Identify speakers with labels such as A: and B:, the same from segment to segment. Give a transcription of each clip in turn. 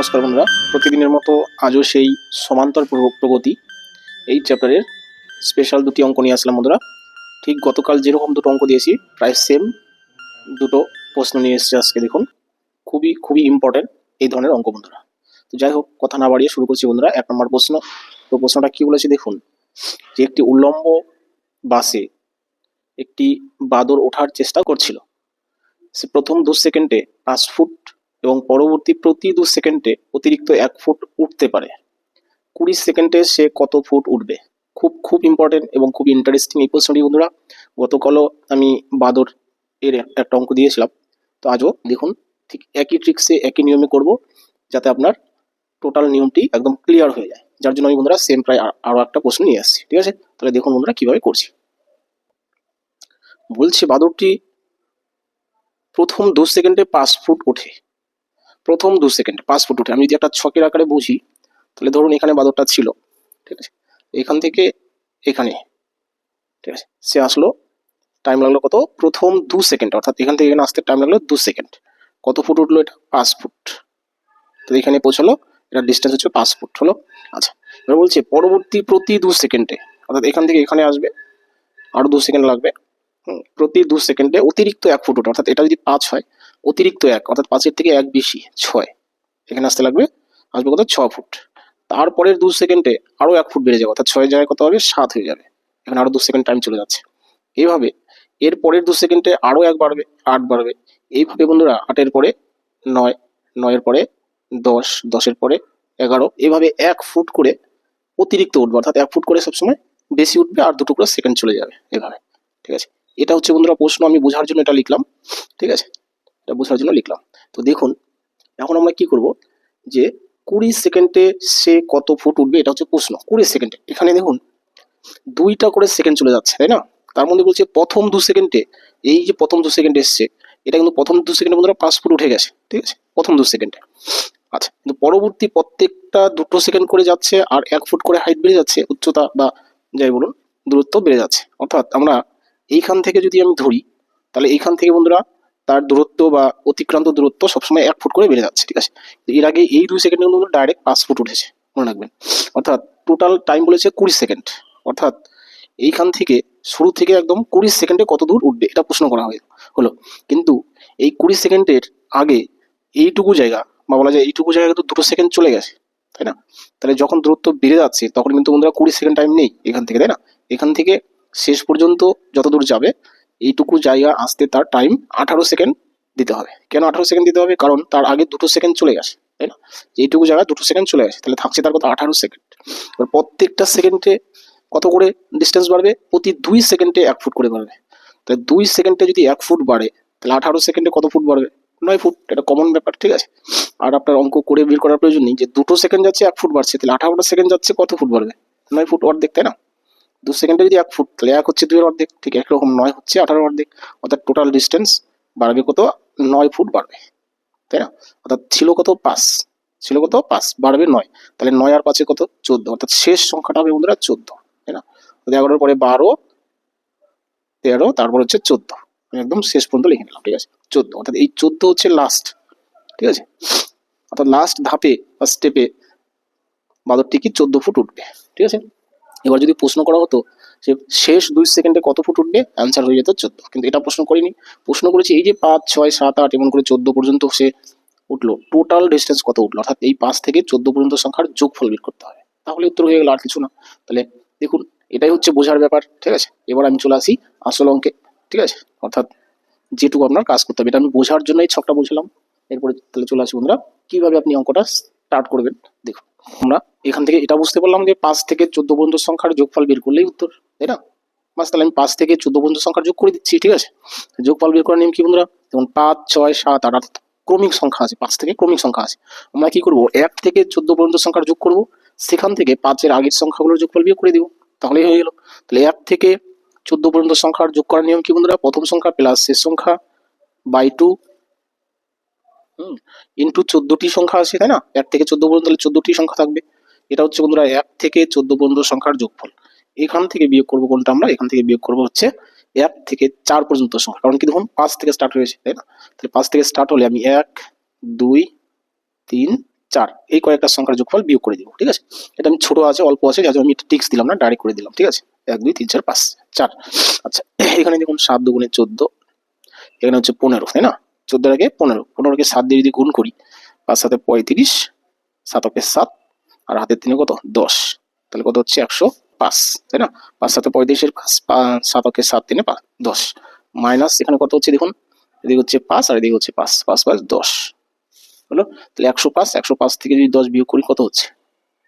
A: নমস্কার বন্ধুরা। প্রতিদিনের মতো আজও সেই সমান্তর প্র- প্রগতি এই চ্যাপ্টারের স্পেশাল দুটি অঙ্ক নিয়ে আসলাম বন্ধুরা। ঠিক গতকাল যেরকম দুটো অঙ্ক দিয়েছি, প্রায় সেম দুটো প্রশ্ন নিয়ে এসেছে আজকে, দেখুন। খুবই খুবই ইম্পর্টেন্ট এই ধরনের অঙ্ক বন্ধুরা। তো যাই হোক, কথা না বাড়িয়ে শুরু করছি বন্ধুরা। এক নম্বর প্রশ্ন। তো প্রশ্নটা কি বলেছে দেখুন? যে একটি উল্লম্ব বাসে একটি বাদর ওঠার চেষ্টা করছিল। সে প্রথম দু সেকেন্ডে পাঁচ ফুট এবং পরবর্তী প্রতি দু সেকেন্ডে অতিরিক্ত এক ফুট উঠতে পারে। কুড়ি সেকেন্ডে সে কত ফুট উঠবে? খুব খুব ইম্পর্টেন্ট এবং খুব ইন্টারেস্টিং এই প্রশ্নটি, বন্ধুরা। গতকালও আমি বাদর এর একটা অঙ্ক দিয়েছিলাম। তো আজও দেখুন, ঠিক একই ট্রিক্সে একই নিয়মে করব যাতে আপনার টোটাল নিয়মটি একদম ক্লিয়ার হয়ে যায়। যার জন্য আমি, বন্ধুরা সেম প্রায় আরও একটা প্রশ্ন নিয়ে আসছি, ঠিক আছে? তাহলে দেখুন, বন্ধুরা, কীভাবে করছি। বলছে বাদরটি, প্রথম দু সেকেন্ডে পাঁচ ফুট ওঠে। প্রথম দু সেকেন্ড পাঁচ ফুট উঠে। আমি যদি একটা ছকের আকারে বুঝি, তাহলে ধরুন এখানে বাদরটা ছিল, ঠিক আছে? এখান থেকে এখানে, ঠিক আছে? সে আসলো টাইম লাগল কত? প্রথম দু সেকেন্ড অর্থাৎ এখান থেকে এখানে আসতে টাইম লাগল দু সেকেন্ড কত ফুট উঠল এটা? পাঁচ ফুট তো এখানে পৌঁছালো এটা ডিস্টেন্স হচ্ছে পাঁচ ফুট হলো? আচ্ছা এবার বলছে, পরবর্তী প্রতি দু সেকেন্ডে অর্থাৎ এখান থেকে এখানে আসবে, আরও দু সেকেন্ড লাগবে। প্রতি দু সেকেন্ডে অতিরিক্ত এক ফুট উঠে, অর্থাৎ এটা যদি পাঁচ হয় অতিরিক্ত এক, অর্থাৎ পাঁচের থেকে এক বেশি, ছয়। এখানে আসতে লাগবে, আসবে কত? ছ ফুট। তারপরের দু সেকেন্ডে আরও এক ফুট বেড়ে যাবে, অর্থাৎ ছয়ের জায়গায় কত হবে? সাত হয়ে যাবে। এখানে আরও দু সেকেন্ড টাইম চলে যাচ্ছে। এইভাবে এর পরের দু সেকেন্ডে আরও এক বাড়বে, আট বাড়বে। এইভাবে বন্ধুরা, আটের পরে নয়, নয়ের পরে দশ, দশের পরে এগারো। এভাবে এক ফুট করে অতিরিক্ত উঠবে, অর্থাৎ এক ফুট করে সবসময় বেশি উঠবে আর দুটো করে সেকেন্ড চলে যাবে এভাবে। ঠিক আছে? এটা হচ্ছে বন্ধুরা প্রশ্ন, আমি বোঝার জন্য এটা লিখলাম। ঠিক আছে? এটা বোঝার জন্য লিখলাম। তো দেখুন, এখন আমরা কি করব? যে কুড়ি সেকেন্ডে সে কত ফুট উঠবে, এটা হচ্ছে প্রশ্ন। কুড়ি সেকেন্ডে। এখানে দেখুন, দুইটা করে সেকেন্ড চলে যাচ্ছে, তাই না? তার মধ্যে বলছে প্রথম দু সেকেন্ডে, এই যে প্রথম দু সেকেন্ড এসছে, এটা কিন্তু প্রথম দু সেকেন্ডে বন্ধুরা পাঁচ ফুট উঠে গেছে, ঠিক আছে? প্রথম দু সেকেন্ডে। আচ্ছা কিন্তু পরবর্তী প্রত্যেকটা দুটো সেকেন্ড করে যাচ্ছে আর এক ফুট করে হাইট বেড়ে যাচ্ছে, উচ্চতা বা যাই বলুন, দূরত্ব বেড়ে যাচ্ছে। অর্থাৎ আমরা এইখান থেকে যদি আমি ধরি, তাহলে এইখান থেকে বন্ধুরা তার দূরত্ব বা অতিক্রান্ত দূরত্ব সবসময় এক ফুট করে বেড়ে যাচ্ছে, ঠিক আছে? এর আগে এই দুই সেকেন্ডে কিন্তু ডাইরেক্ট পাঁচ ফুট উঠেছে, মনে রাখবেন। অর্থাৎ টোটাল টাইম বলেছে কুড়ি সেকেন্ড অর্থাৎ এইখান থেকে শুরু থেকে একদম কুড়ি সেকেন্ডে কত দূর উঠবে, এটা প্রশ্ন করা হয় হলো। কিন্তু এই কুড়ি সেকেন্ডের আগে এইটুকু জায়গা, বা বলা যায় এইটুকু জায়গা কিন্তু দুটো সেকেন্ড চলে গেছে, তাই না? তাহলে যখন দূরত্ব বেড়ে যাচ্ছে, তখন কিন্তু বন্ধুরা কুড়ি সেকেন্ড টাইম নেই এখান থেকে, তাই না? এখান থেকে শেষ পর্যন্ত যত দূর যাবে এইটুকু জায়গা আসতে তার টাইম আঠারো সেকেন্ড দিতে হবে। কেন আঠারো সেকেন্ড দিতে হবে? কারণ তার আগে দুটো সেকেন্ড চলে গেছে, তাই না? এইটুকু জায়গায় দুটো সেকেন্ড চলে গেছে, তাহলে থাকছে তার কত? আঠারো সেকেন্ড এবার প্রত্যেকটা সেকেন্ডে কত করে ডিস্টেন্স বাড়বে? প্রতি দুই সেকেন্ডে এক ফুট করে বাড়বে। তাহলে দুই সেকেন্ডে যদি এক ফুট বাড়ে, তাহলে আঠারো সেকেন্ডে কত ফুট বাড়বে? নয় ফুট এটা কমন ব্যাপার, ঠিক আছে? আর আপনার অঙ্ক করে বের করার প্রয়োজন নেই। যে দুটো সেকেন্ড যাচ্ছে, এক ফুট বাড়ছে, তাহলে আঠারোটা সেকেন্ড যাচ্ছে, কত ফুট বাড়বে? নয় ফুট অর্ধেক, তাই না? দু সেকেন্ডে যদি এক ফুট তাহলে এক হচ্ছে দুইয়ের অর্ধেক, ঠিক একরকম নয় হচ্ছে আঠারো অর্ধেক, অর্থাৎ টোটাল ডিস্টেন্স বাড়বে কত? নয় ফুট বাড়বে, তাই না? অর্থাৎ ছিল কত? পাঁচ, ছিল কত? পাঁচ, বাড়বে নয়। তাহলে নয় আর পাঁচে কত? চোদ্দ, অর্থাৎ শেষ সংখ্যাটা হবে বন্ধুরা চোদ্দ, তাই না? এগারোর পরে বারো, তেরো, তারপর হচ্ছে চোদ্দ। একদম শেষ পর্যন্ত লিখে নিলাম, ঠিক আছে? চোদ্দ, অর্থাৎ এই চোদ্দ হচ্ছে লাস্ট ঠিক আছে? অর্থাৎ লাস্ট ধাপে বা স্টেপে বাদরটি কি চোদ্দ ফুট উঠবে, ঠিক আছে? এবার যদি প্রশ্ন করা হতো যে শেষ দুই সেকেন্ডে কত ফুট উঠবে অ্যান্সার হয়ে যেত চোদ্দ। কিন্তু এটা প্রশ্ন করিনি। প্রশ্ন করেছি এই যে পাঁচ, ছয়, সাত, আট, এমন করে চোদ্দ পর্যন্ত সে উঠল টোটাল ডিস্টেন্স কত উঠল? অর্থাৎ এই পাঁচ থেকে চোদ্দ পর্যন্ত সংখ্যার যোগফল বের করতে হবে। তাহলে উত্তর হয়ে গেল আর কিছু না। তাহলে দেখুন, এটাই হচ্ছে বোঝার ব্যাপার, ঠিক আছে? এবার আমি চলে আসি আসল অঙ্কে, ঠিক আছে? অর্থাৎ যেটুকু আপনার কাজ করতে হবে। এটা আমি বোঝার জন্যই ছকটা বুঝলাম এরপরে তাহলে চলে আসি বন্ধুরা, কীভাবে আপনি অঙ্কটা স্টার্ট করবেন? দেখুন, আমরা এখান থেকে এটা বুঝতে পারলাম যে পাঁচ থেকে চোদ্দ পর্যন্ত সংখ্যার যোগফল বের করলেই উত্তর, তাই না? বাস, তাহলে আমি পাঁচ থেকে চোদ্দ পর্যন্ত সংখ্যার যোগ করে দিচ্ছি, ঠিক আছে? যোগফল বের করার নিয়ম কি বন্ধুরা? যেমন পাঁচ, ছয়, সাত, আট অর্থাৎ ক্রমিক সংখ্যা আছে, পাঁচ থেকে ক্রমিক সংখ্যা আছে। আমরা কি করব? এক থেকে চোদ্দ পর্যন্ত সংখ্যার যোগ করব, সেখান থেকে পাঁচের আগের সংখ্যাগুলোর যোগফল বিয়োগ করে দিব, তাহলেই হয়ে গেল। তাহলে এক থেকে চোদ্দ পর্যন্ত সংখ্যার যোগ করার নিয়ম কি বন্ধুরা? প্রথম সংখ্যা প্লাস শেষ সংখ্যা বাই টু, হুম, ইন্টু চোদ্দটি সংখ্যা আছে, তাই না? এক থেকে চোদ্দ পর্যন্ত তাহলে চোদ্দটি সংখ্যা থাকবে। এটা হচ্ছে বন্ধুরা এক থেকে চোদ্দ পর্যন্ত সংখ্যার যোগফল। এখান থেকে বিয়োগ করব কোনটা আমরা? এখান থেকে বিয়োগ করব হচ্ছে এক থেকে চার পর্যন্ত সংখ্যা। কারণ কি দেখুন, পাঁচ থেকে স্টার্ট হয়েছে, তাই না? তাহলে পাঁচ থেকে স্টার্ট হলে আমি এক, দুই, তিন, চার এই কয়েকটা সংখ্যার যোগফল বিয়োগ করে দিব, ঠিক আছে? এটা আমি ছোট আছে, অল্প আছে যাতে আমি টিক্স দিলাম না ডাইরেক্ট করে দিলাম, ঠিক আছে? এক, দুই, তিন, চার, পাঁচ, চার। আচ্ছা এখানে দেখুন সাত দুগুণে চোদ্দ, এখানে হচ্ছে পনেরো, তাই না? চোদ্দোর আগে পনেরো, পনেরোকে সাত দিয়ে যদি গুণ করি, পাঁচ সাথে পঁয়ত্রিশ সাতকে সাত আর হাতের তিনে কত? দশ। তাহলে কত হচ্ছে? একশো পাঁচ। তাই না? পাঁচ সাথে পঁয়ত্রিশের পাঁচ, পা- সাতকে সাত তিনে পাঁচ, দশ। মাইনাস এখানে কত হচ্ছে দেখুন? এদিকে হচ্ছে পাঁচ আর এদিকে হচ্ছে পাঁচ। পাঁচ পাঁচ দশ। হলো? তাহলে একশো পাঁচ একশো পাঁচ থেকে যদি দশ বিয়োগ করি কত হচ্ছে?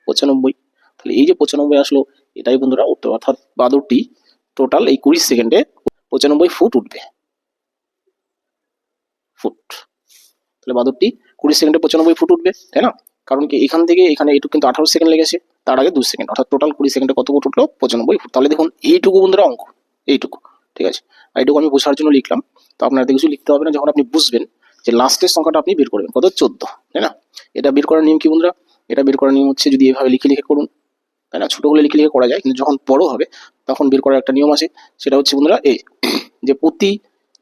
A: পঁচানব্বই। তাহলে এই যে পঁচানব্বই আসলো, এটাই বন্ধুরা উত্তর। অর্থাৎ বাদরটি টোটাল এই কুড়ি সেকেন্ডে পঁচানব্বই ফুট উঠবে। ফুট। তাহলে বাদরটি কুড়ি সেকেন্ডে পঁচানব্বই ফুট উঠবে। তাই না? কারণ কি এখান থেকে এখানে এইটুকু কিন্তু আঠারো সেকেন্ড লেগেছে, তার আগে দুই সেকেন্ড অর্থাৎ টোটাল কুড়ি সেকেন্ডে কত ফুট উঠল? পঁচানব্বই ফুট তাহলে দেখুন, এইটুকু বন্ধুরা অঙ্ক, এইটুকু, ঠিক আছে? আর এইটুকু আমি বোঝার জন্য লিখলাম, তো আপনার কিছু লিখতে হবে না, যখন আপনি বুঝবেন যে লাস্টের সংখ্যাটা আপনি বের করবেন, কত? চোদ্দ, তাই না? এটা বের করার নিয়ম কি বন্ধুরা? এটা বের করার নিয়ম হচ্ছে যদি এভাবে লিখে লিখে করুন, তাই না? ছোটগুলো লিখে লিখে করা যায়, কিন্তু যখন বড় হবে, তখন বের করার একটা নিয়ম আছে, সেটা হচ্ছে বন্ধুরা এই যে প্রতি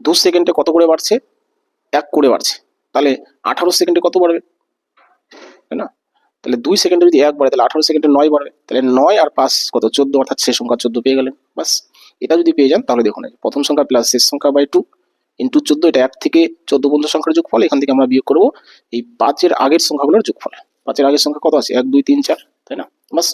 A: দু সেকেন্ডে কত করে বাড়ছে? এক করে বাড়ছে। তাহলে আঠারো সেকেন্ডে কত বাড়বে? তাই না? তাহলে দুই সেকেন্ডে যদি এক বাড়ে, তাহলে আঠারো সেকেন্ডে নয় বাড়বে। তাহলে নয় আর পাঁচ কত? চোদ্দ, অর্থাৎ শেষ সংখ্যা চোদ্দ পেয়ে গেলেন। বাস এটা যদি পেয়ে যান, তাহলে দেখুন প্রথম সংখ্যা প্লাস শেষ সংখ্যা বাই টু ইন্টু চোদ্দ, এটা এক থেকে চোদ্দ পর্যন্ত সংখ্যার যোগফল, এখান থেকে আমরা বিয়োগ করব। এই পাঁচের আগের সংখ্যাগুলোর যোগফল। পাঁচের আগের সংখ্যা কত আছে? এক, দুই, তিন, চার, তাই না? বাস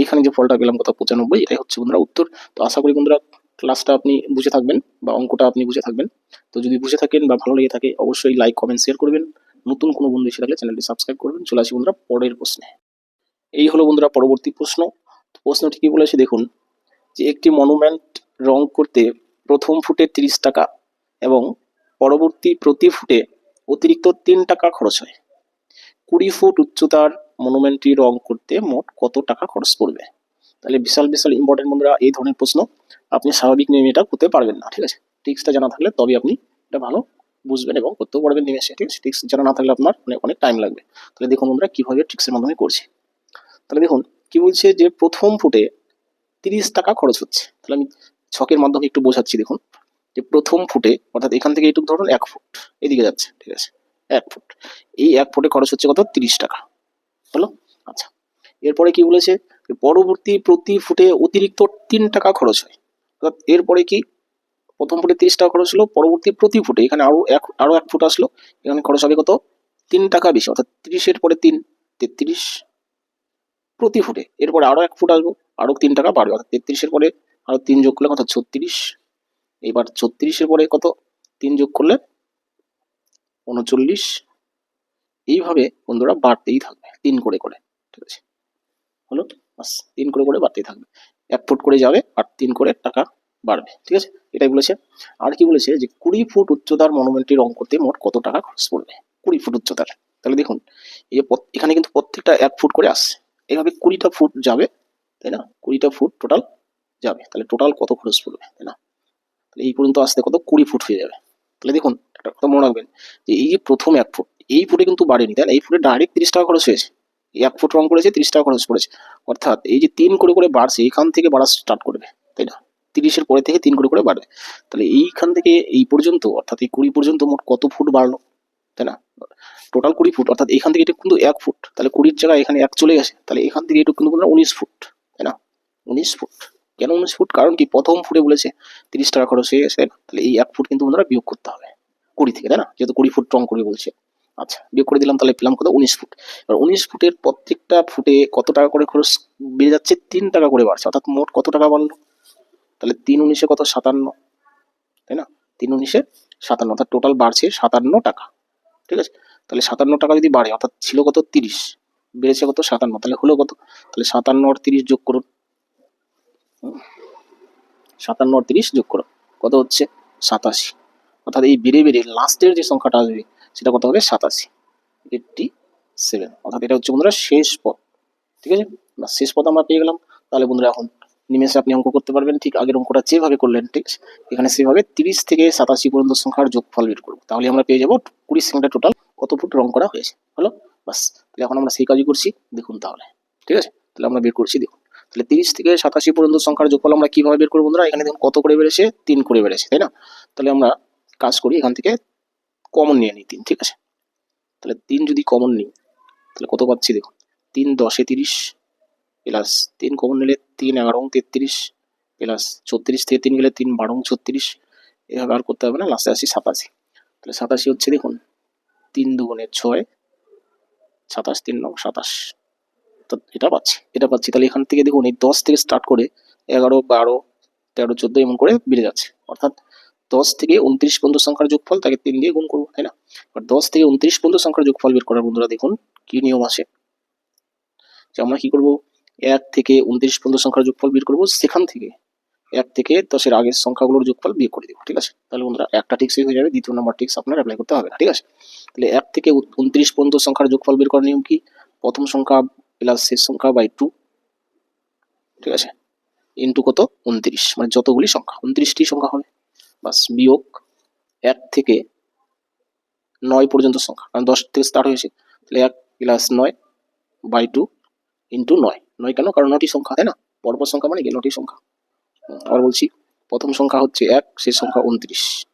A: এইখানে যে ফলটা পেলাম কত? পঁচানব্বই, এটাই হচ্ছে বন্ধুরা উত্তর। তো আশা করি বন্ধুরা ক্লাসটা আপনি বুঝে থাকবেন বা অঙ্কটা আপনি বুঝে থাকবেন। তো যদি বুঝে থাকেন বা ভালো লেগে থাকে, অবশ্যই লাইক কমেন্ট শেয়ার করবেন। নতুন কোনো বন্ধু এসে থাকলে চ্যানেলটি সাবস্ক্রাইব করবেন। চলে আসি বন্ধুরা পরের প্রশ্নে। এই হলো বন্ধুরা পরবর্তী প্রশ্ন। প্রশ্নটি কি বলেছে, দেখুন, যে একটি মনুমেন্ট রং করতে প্রথম ফুটে তিরিশ টাকা এবং পরবর্তী প্রতি ফুটে অতিরিক্ত তিন টাকা খরচ হয়। কুড়ি ফুট উচ্চতার মনুমেন্টটি রং করতে মোট কত টাকা খরচ পড়বে? তাহলে বিশাল বিশাল ইম্পর্টেন্ট বন্ধুরা এই ধরনের প্রশ্ন। আপনি স্বাভাবিক নিয়মে এটা করতে পারবেন না, ঠিক আছে? টিক্সটা জানা থাকলে তবে আপনি এটা ভালো বুঝবেন এবং করতেও পারবেন নিমেষে ঠিক আছে টিক্স জানা না থাকলে আপনার অনেক অনেক টাইম লাগবে। তাহলে দেখুন আমরা কীভাবে ট্রিক্সের মাধ্যমে করছি। তাহলে দেখুন, কি বলছে যে প্রথম ফুটে তিরিশ টাকা খরচ হচ্ছে। তাহলে আমি ছকের মাধ্যমে একটু বোঝাচ্ছি, দেখুন। যে প্রথম ফুটে অর্থাৎ এখান থেকে এইটুকু ধরুন এক ফুট এদিকে যাচ্ছে, ঠিক আছে? এক ফুট এই এক ফুটে খরচ হচ্ছে কত? তিরিশ টাকা। হলো? আচ্ছা। এরপরে কি বলেছে? পরবর্তী প্রতি ফুটে অতিরিক্ত তিন টাকা খরচ হয়। অর্থাৎ এরপরে কি? প্রথম ফুটে তিরিশ টাকা খরচ হলো, পরবর্তী প্রতি ফুটে এখানে আরও এক আরও এক ফুট আসলো। এখানে খরচ হবে কত? তিন টাকা বেশি, অর্থাৎ তিরিশের পরে তিন, তেত্রিশ প্রতি ফুটে। এরপরে আরও এক ফুট আসব, আরও তিন টাকা বাড়বে, অর্থাৎ তেত্রিশের পরে আরও তিন যোগ করলে কত? ছত্রিশ। এবার ছত্রিশের পরে কত? তিন যোগ করলে উনচল্লিশ। এইভাবে বন্ধুরা বাড়তেই থাকবে, তিন করে করে, ঠিক আছে? হলো? বাস, তিন করে করে বাড়তেই থাকবে। এক ফুট করে যাবে আর তিন করে টাকা বাড়বে, ঠিক আছে? এটাই বলেছে। আর কি বলেছে যে, কুড়ি ফুট উচ্চতার মনুমেন্টটি রং করতে মোট কত টাকা খরচ পড়বে? কুড়ি ফুট উচ্চতার। তাহলে দেখুন এই এখানে কিন্তু প্রত্যেকটা এক ফুট করে আসছে। এইভাবে কুড়িটা ফুট যাবে, তাই না? কুড়িটা ফুট টোটাল যাবে। তাহলে টোটাল কত খরচ পড়বে, তাই না? তাহলে এই পর্যন্ত আসতে কত? কুড়ি ফুট হয়ে যাবে। তাহলে দেখুন, একটা কথা মনে রাখবেন যে, এই যে প্রথম এক ফুট, এই ফুটে কিন্তু বাড়েনি, তাই না? এই ফুটে ডাইরেক্ট তিরিশ টাকা খরচ হয়েছে। এক ফুট রং করেছে, তিরিশ টাকা খরচ পড়েছে। অর্থাৎ এই যে তিন করে করে বাড়ছে, এখান থেকে বাড়া স্টার্ট করবে, তাই না? তিরিশের পরে থেকে তিন করে করে বাড়বে। তাহলে এইখান থেকে এই পর্যন্ত, অর্থাৎ এই কুড়ি পর্যন্ত মোট কত ফুট বাড়লো? তাই না? টোটাল কুড়ি ফুট, অর্থাৎ এখান থেকে এটা কিন্তু এক ফুট। তাহলে কুড়ির জায়গায় এখানে এক চলে গেছে। তাহলে এখান থেকে এটা কিন্তু উনিশ ফুট, তাই না? উনিশ ফুট। কেন উনিশ ফুট? কারণ কি? প্রথম ফুটে বলেছে তিরিশ টাকা খরচ হয়ে গেছে, তাহলে এই এক ফুট কিন্তু বন্ধুরা বিয়োগ করতে হবে কুড়ি থেকে, তাই না? যেহেতু কুড়ি ফুট রং করে বলছে। আচ্ছা বিয়োগ করে দিলাম, তাহলে পেলাম কত? উনিশ ফুট। এবার উনিশ ফুটের প্রত্যেকটা ফুটে কত টাকা করে খরচ বেড়ে যাচ্ছে? তিন টাকা করে বাড়ছে, অর্থাৎ মোট কত টাকা বাড়লো? তাহলে তিন উনিশে কত? সাতান্ন। তাই না? তিন উনিশে সাতান্ন, অর্থাৎ টোটাল বাড়ছে সাতান্ন টাকা। ঠিক আছে? তাহলে সাতান্ন টাকা যদি বাড়ে, অর্থাৎ ছিল কত? তিরিশ। বেড়েছে কত? সাতান্ন। তাহলে হলো কত? তাহলে সাতান্ন আর তিরিশ যোগ করুন। সাতান্ন আর তিরিশ যোগ করুন। কত হচ্ছে? সাতাশি। অর্থাৎ এই বেড়ে বেড়ে লাস্টের যে সংখ্যাটা আসবে, সেটা কত হবে? সাতাশি। এইটটি সেভেন অর্থাৎ এটা হচ্ছে বন্ধুরা শেষ পদ ঠিক আছে? না শেষ পদ আমরা পেয়ে গেলাম। তাহলে বন্ধুরা এখন নিমেষে আপনি অঙ্ক করতে পারবেন। ঠিক আগের অঙ্কটা যেভাবে করলেন, ঠিক এখানে সেভাবে তিরিশ থেকে সাতাশি পর্যন্ত সংখ্যার যোগফল বের করব। তাহলে আমরা পেয়ে যাব কুড়ি সেকেন্ডে টোটাল কত ফুট রং করা হয়েছে। হলো? বাস। তাহলে এখন আমরা সেই কাজই করছি। দেখুন তাহলে। ঠিক আছে? তাহলে আমরা বের করছি, দেখুন। তাহলে তিরিশ থেকে সাতাশি পর্যন্ত সংখ্যার যোগফল আমরা কীভাবে বের করব বন্ধুরা? এখানে দেখুন কত করে বেড়েছে? তিন করে বেড়েছে, তাই না? তাহলে আমরা কাজ করি এখান থেকে কমন নিয়ে নিই তিন, ঠিক আছে? তাহলে তিন যদি কমন নিই, তাহলে কত পাচ্ছি দেখুন? তিন দশে তিরিশ প্লাস তিন কমন নিলে তিন, এগারো তেত্রিশ প্লাস ছত্রিশ থেকে তিন গেলে তিন, বারো ছত্রিশ, এভাবে আর করতে হবে না, লাস্টে আসি সাতাশি। তাহলে সাতাশি হচ্ছে দেখুন, তিন দুগুণে ছয়, সাতাশ তিন নং সাতাশ। তো এটা পাচ্ছি এটা পাচ্ছি। তাহলে এখান থেকে দেখুন, এই দশ থেকে স্টার্ট করে এগারো, বারো, তেরো, চোদ্দ এমন করে বেড়ে যাচ্ছে। অর্থাৎ দশ থেকে উনত্রিশ পর্যন্ত সংখ্যার যোগফল তাকে তিন দিয়ে গুণ করব, তাই না? আর দশ থেকে উনত্রিশ পর্যন্ত সংখ্যার যোগফল বের করার বন্ধুরা দেখুন, কি নিয়ম আছে। যে আমরা কি করব? এক থেকে উনত্রিশ পর্যন্ত সংখ্যার যোগফল বের করব সেখান থেকে। এক থেকে দশের আগের সংখ্যাগুলোর যোগফল বিয়োগ করে দেবো, ঠিক আছে? তাহলে বন্ধুরা, একটা টিক্সই হয়ে যাবে, দ্বিতীয় নম্বর টিক্স আপনার অ্যাপ্লাই করতে হবে না ঠিক আছে? তাহলে এক থেকে উনত্রিশ পর্যন্ত সংখ্যার যোগফল বের করার নিয়ম কি? প্রথম সংখ্যা প্লাস শেষ সংখ্যা বাই টু ঠিক আছে? ইন্টু কত? উনত্রিশ মানে যতগুলি সংখ্যা উনত্রিশটি সংখ্যা হবে। বাস, বিয়োগ এক থেকে নয় পর্যন্ত সংখ্যা কারণ দশ থেকে স্টার্ট হয়েছে। তাহলে এক প্লাস নয় বাই টু ইন্টু নয়। নয় কেন? কারণ নটি সংখ্যা, তাই না? পরপর সংখ্যা মানে কি? নটি সংখ্যা। আবার বলছি, প্রথম সংখ্যা হচ্ছে এক, শেষ সংখ্যা উনত্রিশ।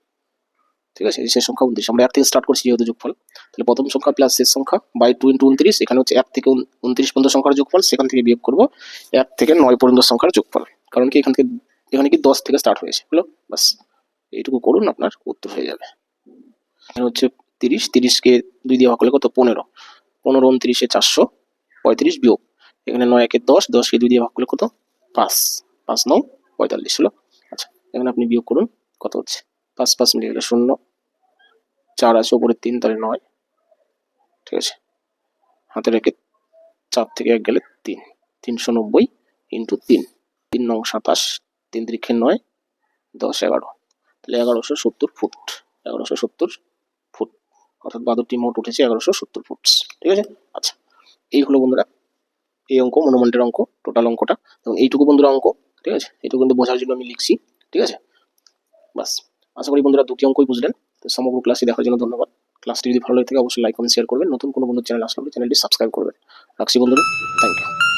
A: ঠিক আছে? শেষ সংখ্যা উনত্রিশ। আমরা এক থেকে স্টার্ট করছি যেহেতু যোগফল। তাহলে প্রথম সংখ্যা প্লাস শেষ সংখ্যা বাই টু ইন্টু উনত্রিশ, এখানে হচ্ছে এক থেকে উন- উনত্রিশ পর্যন্ত সংখ্যার যোগফল, সেখান থেকে বিয়োগ করব এক থেকে নয় পর্যন্ত সংখ্যার যোগফল। কারণ কি? এখান থেকে, এখানে কি দশ থেকে স্টার্ট হয়েছে। হলো? বাস এইটুকু করুন, আপনার উত্তর হয়ে যাবে। এখানে হচ্ছে তিরিশ। তিরিশকে দুই দিয়ে ভাগ করলে কত? পনেরো। পনেরো, উনত্রিশে চারশো পঁয়ত্রিশ বিয়োগ। এখানে নয়, একে দশ দশকে দুই দিয়ে ভাগ করলে কত? পাঁচ। পাঁচ নয়, পঁয়তাল্লিশ হলো। আচ্ছা এখানে আপনি বিয়োগ করুন, কত হচ্ছে? পাঁচ পাঁচ মিলে গেলে শূন্য। চার আছে ওপরে তিন, তাহলে নয়। ঠিক আছে? হাতে রেখে চার থেকে এক গেলে তিন। তিনশো নব্বই ইন্টু তিন। তিন নং সাতাশ, তিন তিরিখে নয়, দশ এগারো। তাহলে এগারোশো সত্তর ফুট। এগারোশো সত্তর ফুট। অর্থাৎ বাদুরটি মোট উঠেছে এগারোশো সত্তর ফুট। ঠিক আছে? আচ্ছা এই হলো বন্ধুরা এই অঙ্ক, মনোমন্ডের অঙ্ক টোটাল অঙ্কটা। এবং এইটুকু বন্ধুরা অঙ্ক, ঠিক আছে? এইটুকু কিন্তু বোঝার জন্য আমি লিখছি, ঠিক আছে? বাস আশা করি বন্ধুরা দুটি অঙ্কই বুঝলেন। তো সমগ্র ক্লাসটি দেখার জন্য ধন্যবাদ। ক্লাসটি যদি ভালো লাগে থাকে, অবশ্যই লাইক কমেন্ট শেয়ার করবেন। নতুন কোনো বন্ধুর চ্যানেল আসলে চ্যানেলটি সাবস্ক্রাইব করবেন। রাখছি বন্ধুরা। Thank you